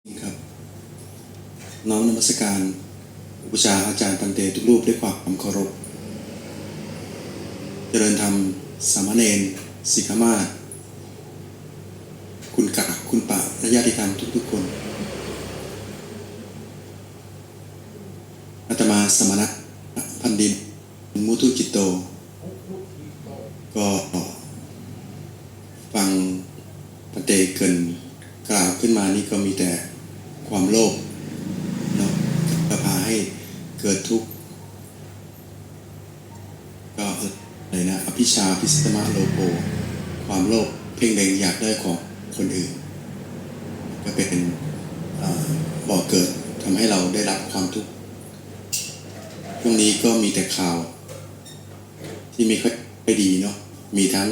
ครับน้อมนมัสการอุปชาอาจารย์ปันเตทุกรูปด้วยความเคารพ เจริญธรรมสามเณรสิกขามาคุณกะคุณปะและญาติธรรมทุกๆคนอาตมาสมณะพันดินมุทุจิตโต ก็ฟังปนเตเกินกล่าวขึ้นมานี่ก็มีแต่ ความโลภเนาะก็พาให้เกิดทุกข์ก็อะไรนะอภิชาพิสตมะโลโภความโลภเพ่งเล็งอยากได้ของคนอื่น ก็เป็นบ่อเกิดทำให้เราได้รับความทุกข์ช่วงนี้ก็มีแต่ข่าว ที่ไม่ค่อยดีเนาะมีทั้ง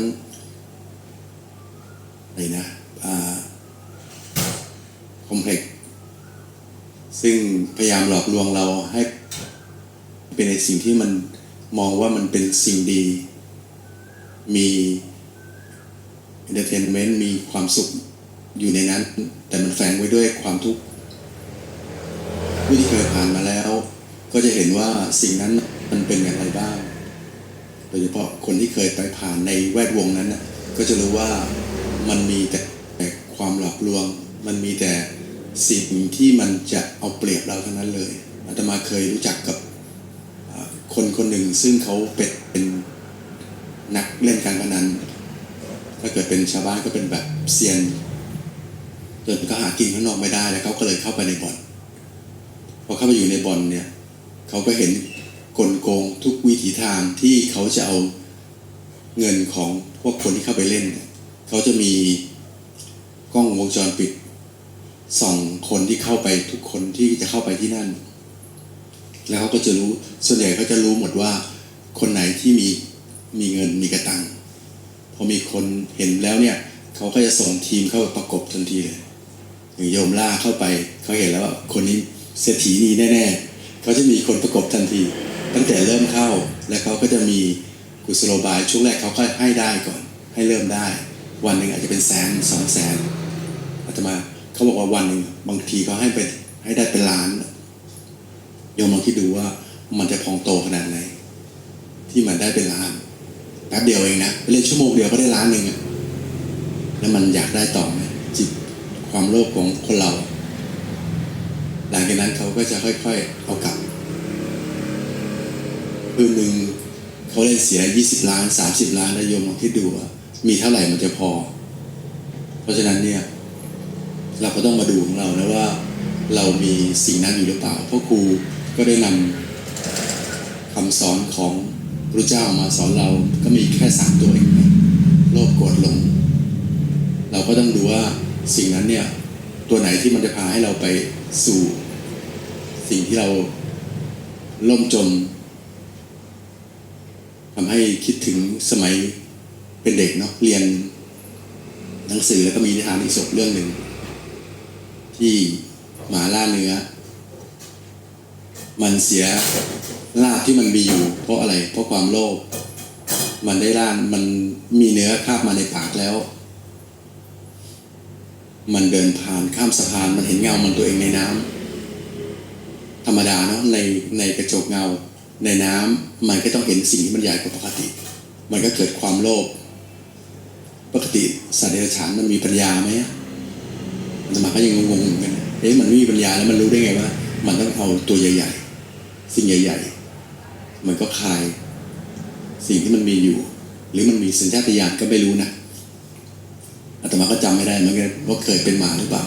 อะไรนะคอมเพล็กซ์ ซึ่งพยายามหลอกลวงเราให้เป็นในสิ่งที่มันมองว่ามันเป็นสิ่งดี มีเอนเตอร์เทนเมนต์มีความสุขอยู่ในนั้น แต่มันแฝงไว้ด้วยความทุกข์ผู้ที่เคยผ่านมาแล้ว ก็จะเห็นว่าสิ่งนั้นมันเป็นอย่างไรบ้าง โดยเฉพาะคนที่เคยไปผ่านในแวดวงนั้นก็จะรู้ว่ามันมีแต่ความหลอกลวง มันมีแต่ สิ่งที่มันจะเอาเปรียบเราทั้งนั้นเลยอาตมาเคยรู้จักกับคนคนหนึ่งซึ่งเขาเป็นเป็นนักเล่นการพนัน ถ้าเกิดเป็นชาวบ้านก็เป็นแบบเซียนจนก็หากินข้างนอกไม่ได้แล้วเขาก็เลยเข้าไปในบ่อนพอเข้าไปอยู่ในบ่อนเนี่ยเขาก็เห็นกลโกงทุกวิถีทางที่เขาจะเอาเงินของพวกคนที่เข้าไปเล่นเนี่ยเขาจะมีกล้องวงจรปิด ส่องคนที่เข้าไปทุกคนที่จะเข้าไปที่นั่น แล้วเขาก็จะรู้ส่วนใหญ่เขาจะรู้หมดว่า คนไหนที่มีมีเงินมีกระตังพอมีคนเห็นแล้วเนี่ยเขาก็จะส่งทีมเข้าประกบทันทีเลยอย่างโยมล่าเข้าไปเขาเห็นแล้วว่าคนนี้เศรษฐีนี้แน่ๆเขาจะมีคนประกบทันที ตั้งแต่เริ่มเข้าและเขาก็จะมีกุศโลบายช่วงแรกเขาก็ให้ได้ก่อน ให้เริ่มได้ วันหนึ่งอาจจะเป็นแสนสองแสนอาตมา เขาบอกว่าวันหนึ่งบางทีเขาให้เป็นให้ได้เป็นล้านโยมลองคิดดูว่ามันจะพองโตขนาดไหน ที่มันได้เป็นล้านแป๊บเดียวเองนะไปเล่นชั่วโมงเดียวก็ได้ล้านหนึ่งอะแล้วมันอยากได้ต่อไหมจิตความโลภของคนเรา หลังจากนั้นเขาก็จะค่อยๆเอากลับคืนหนึ่งเขาเล่นเสีย 20 ล้าน 30 ล้านแล้วโยมลองคิดดูว่ามีเท่าไหร่มันจะพอ เพราะฉะนั้นเนี่ย เราก็ต้องมาดูของเรานะว่า เรามีสิ่งนั้นอยู่หรือเปล่าเพราะครูก็ได้นำคำสอนของพระเจ้ามาสอนเราก็มีแค่สามตัวเองโลภโกรธหลง เราก็ต้องดูว่าสิ่งนั้นเนี่ยตัวไหนที่มันจะพาให้เราไปสู่ สิ่งที่เราล่มจมทำให้คิดถึงสมัยเป็นเด็กเนาะเรียนหนังสือแล้วก็มีนิทานอีสบเรื่องหนึ่ง ที่หมาล่าเนื้อ มันเสียลาบที่มันมีอยู่ เพราะอะไร เพราะความโลภมันได้ล่านมันมีเนื้อคาบมาในปากแล้ว มันเดินผ่านข้ามสะพานมันเห็นเงามันตัวเองในน้ำธรรมดาเนาะในในกระจกเงาในน้ำมันก็ต้องเห็นสิ่งที่มันใหญ่กว่าปกติ มันก็เกิดความโลภปกติสัตว์เดรัจฉานมันมีปัญญาไหม มันจะมาก็ยังงงๆเหมือนกันเอ๊ะมันไม่มีปัญญาแล้วมันรู้ได้ไงว่า มันต้องเอาตัวใหญ่ ๆ สิ่งใหญ่ ๆ มันก็คลาย สิ่งที่มันมีอยู่ หรือมันมีสัญชาตญาณก็ไม่รู้นะอาตมาก็จำไม่ได้เหมือนกันว่าเคยเป็นหมาหรือเปล่า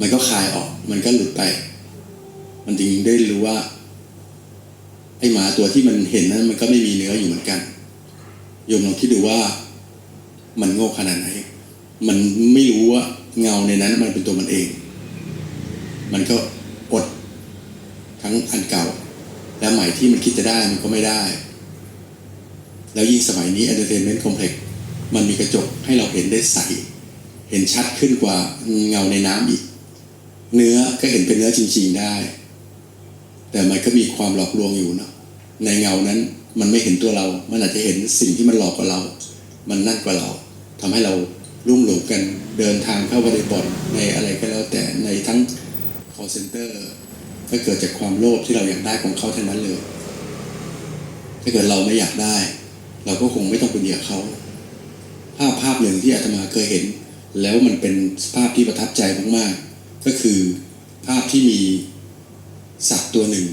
มันก็คลายออก มันก็หลุดไป มันจึงได้รู้ว่าไอ้หมาตัวที่มันเห็นนั้น มันก็ไม่มีเนื้ออยู่เหมือนกันโยมลองคิดดูว่ามันโง่ขนาดไหน มันไม่รู้ว่าเงาในนั้นมันเป็นตัวมันเอง มันก็อดทั้งอันเก่า และใหม่ที่มันคิดจะได้มันก็ไม่ได้ แล้วยิ่งสมัยนี้ entertainment complex มันมีกระจกให้เราเห็นได้ใส เห็นชัดขึ้นกว่าเงาในน้ำอีก เนื้อก็เห็นเป็นเนื้อจริง ๆได้ แต่มันก็มีความหลอกลวงอยู่เนาะในเงานั้นมันไม่เห็นตัวเรา มันอาจจะเห็นสิ่งที่มันหลอกกว่าเรา มันนั่นกว่าเราทำให้เรา รุ่มหลงกันเดินทางเข้าบริบทในอะไรก็แล้วแต่ในทั้ง call center ก็เกิดจากความโลภที่เราอยากได้ของเขาทั้งนั้นเลย ถ้าเกิดเราไม่อยากได้ เราก็คงไม่ต้องเป็นเหยื่อเขา ภาพภาพหนึ่งที่อาตมาเคยเห็น แล้วมันเป็นภาพที่ประทับใจมากๆ ก็คือภาพที่มีสัตว์ตัวหนึ่ง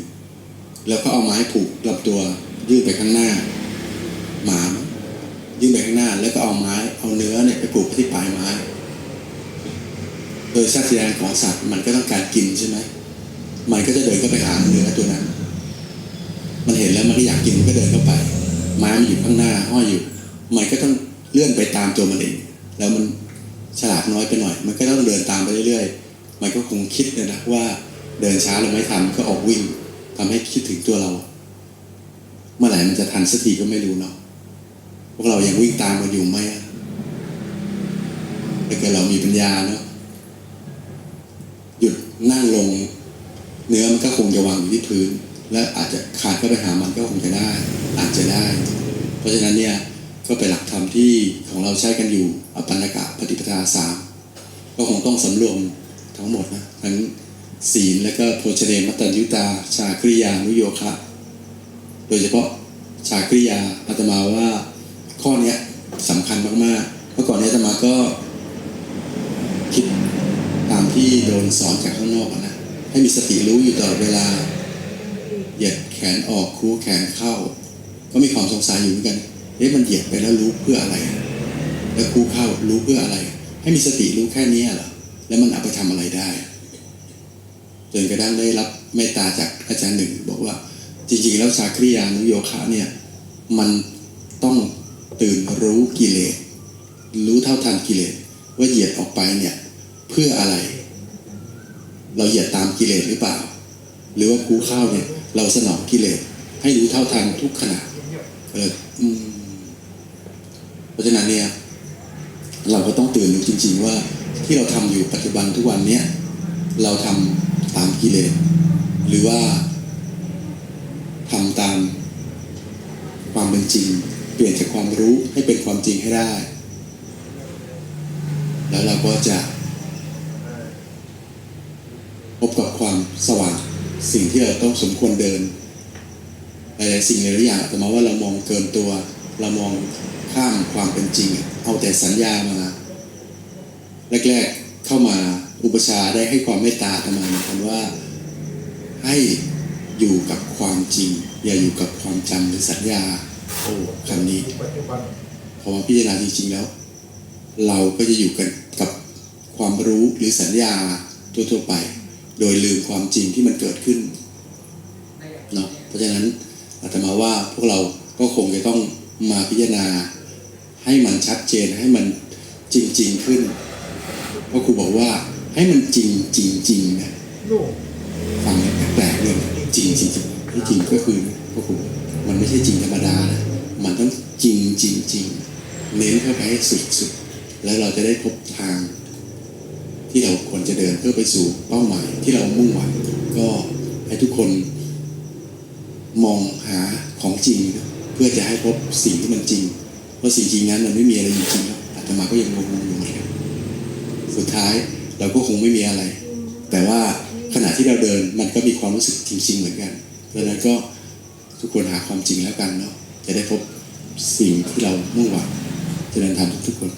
แล้วก็เอาไม้ผูกลำตัวยื่นไปข้างหน้า หมา ยื่นไปข้างหน้า แล้วก็เอาไม้เอาเนื้อเนี่ยไปผูกที่ปลายไม้ โดยสัตว์แสดงของสัตว์มันก็ต้องการกินใช่ไหมมันก็จะเดินเข้าไปหาเนื้อตัวนั้น มันเห็นแล้วมันก็อยากกินมันก็เดินเข้าไป ไม้มันอยู่ข้างหน้าห้อยอยู่ มันก็ต้องเลื่อนไปตามตัวมันเอง แล้วมันฉลาดน้อยไปหน่อย มันก็ต้องเดินตามไปเรื่อยๆ มันก็คงคิดนะว่าเดินช้าเราไม่ทันก็ออกวิ่งทำให้คิดถึงตัวเรา เมื่อไหร่มันจะทันสักทีก็ไม่รู้เนาะ พวกเรายังวิ่งตามกันอยู่ไหมถ้าเกิดเรามีปัญญาเนาะหยุดนั่งลง เนื้อมันก็คงจะวางอยู่ที่พื้น และอาจจะขาดเข้าไปหามันก็คงจะได้ อาจจะได้ เพราะฉะนั้นเนี่ยก็เป็นหลักธรรมที่ของเราใช้กันอยู่อปันกะปฏิปทาสามก็คงต้องสำรวมทั้งหมดนะทั้งศีลและก็โภชเนมัตตัญญุตา ชากริยานุโยคะ โดยเฉพาะชากริยาอาตมาว่า ข้อเนี้ยสำคัญมากๆ เมื่อก่อนเนี้อาตมาก็คิดตามที่โดนสอนจากข้างนอกนะ ให้มีสติรู้อยู่ตลอดเวลา เหยียดแขนออกคูแขนเข้า ก็มีความสงสัยอยู่เหมือนกันเอ๊ะมันเหยียดไปแล้วรู้เพื่ออะไร แล้วคูเข้ารู้เพื่ออะไร ให้มีสติรู้แค่นี้เหรอ แล้วมันเอาไปทำอะไรได้จนกระทั่งได้รับเมตตาจากอาจารย์หนึ่ง บอกว่าจริงๆแล้วชาคริยานุโยคะเนี่ยมันต้อง ตื่นรู้กิเลสรู้เท่าทันกิเลสว่าเหยียดออกไปเนี่ยเพื่ออะไร เราเหยียดตามกิเลสหรือเปล่า หรือว่าคูเข้าเนี่ย เราสนองกิเลสให้รู้เท่าทันทุกขณะเอออืมเพราะฉะนั้นเนี่ย เราก็ต้องตื่นรู้จริง ๆ ว่าที่เราทำอยู่ปัจจุบันทุกวันเนี้ยเราทำตามกิเลสหรือว่าทำตามความเป็นจริง ลี่ยนจากความรู้ให้เป็นความจริงให้ได้ แล้วเราก็จะ พบกับความสว่างสิ่งที่เราต้องสมควรเดินหลายๆสิ่งหลายๆอย่างแต่มาว่าเรามองเกินตัว เรามองข้ามความเป็นจริง เอาแต่สัญญามาแรกๆเข้ามาอุปชาได้ให้ความเมตตาทำไมาคำว่าให้อยู่กับความจริง อย่าอยู่กับความจำหรือสัญญา โอ้คำนี้พอมาพิจารณาจริงๆแล้ว เราก็จะอยู่กันกับความรู้หรือสัญญาทั่วๆไป โดยลืมความจริงที่มันเกิดขึ้นเนาะเพราะฉะนั้นอาตมาว่าพวกเราก็คงจะต้องมาพิจารณา ให้มันชัดเจนให้มันจริง ๆขึ้นเพราะครูบอกว่าให้มันจริงจริงจริงนะฟังแปลกๆเลยจริงจริงที่จริงก็คือพ่อครู มันไม่ใช่จริงธรรมดานะมันต้องจริงจริงจริงเน้นเข้าไปให้สุดๆ แล้วเราจะได้พบทาง ที่เราควรจะเดินเพื่อไปสู่เป้าหมายที่เรามุ่งหวังก็ให้ทุกคน มองหาของจริง เพื่อจะให้พบสิ่งที่มันจริง เพราะสิ่งจริงนั้นมันไม่มีอะไรอยู่จริงแล้วอาตมาก็ยังงงๆอยู่เหมือนกันสุดท้ายเราก็คงไม่มีอะไร แต่ว่าขณะที่เราเดินมันก็มีความรู้สึกจริงๆเหมือนกันเพราะฉะนั้นก็ ทุกคนหาความจริงแล้วกันเนาะจะได้พบสิ่งที่เรามุ่งหวังเจะเดินทางทุกคน